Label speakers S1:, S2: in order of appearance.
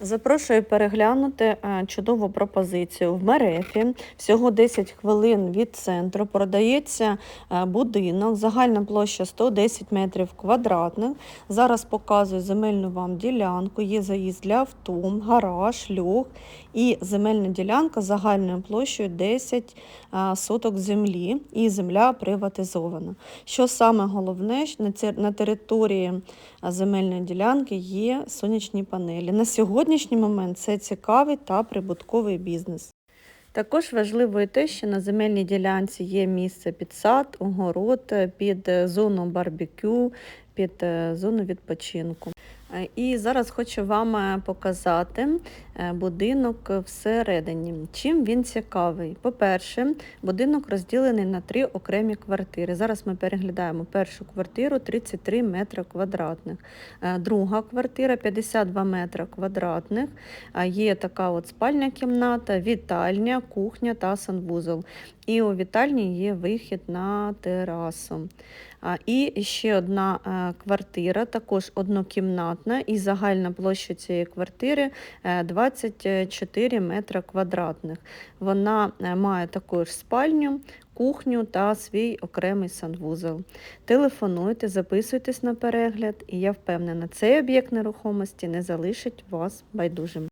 S1: Запрошую переглянути е, чудову пропозицію в Мерефі. Всього 10 хвилин від центру продається е, будинок, загальна площа 110 метрів квадратних. Зараз показую земельну вам ділянку. Є заїзд для авто, гараж, льох і земельна ділянка загальною площею 10 е, соток землі і земля приватизована. Що саме головне, на території земельної ділянки є сонячні панелі. На сьогоднішній момент це цікавий та прибутковий бізнес. Також важливо і те, що на земельній ділянці є місце під сад, огород, під е, зону барбекю, під е, зону відпочинку. Е, І зараз хочу вам е, показати е, будинок всередині. Чим він цікавий? По-перше, будинок розділений на три окремі квартири. Зараз ми переглядаємо першу квартиру 33 метри квадратних. Друга квартира 52 метри квадратних. Є така от спальня кімната, вітальня, кухня та санвузол. І у вітальні є вихід на терасу. І ще одна квартира, також однокімнатна, і загальна площа цієї квартири е, 24 метри квадратних. Вона е, має також спальню, кухню та свій окремий санвузол. Телефонуйте, записуйтесь на перегляд, і я впевнена, цей об'єкт нерухомості не залишить вас байдужим.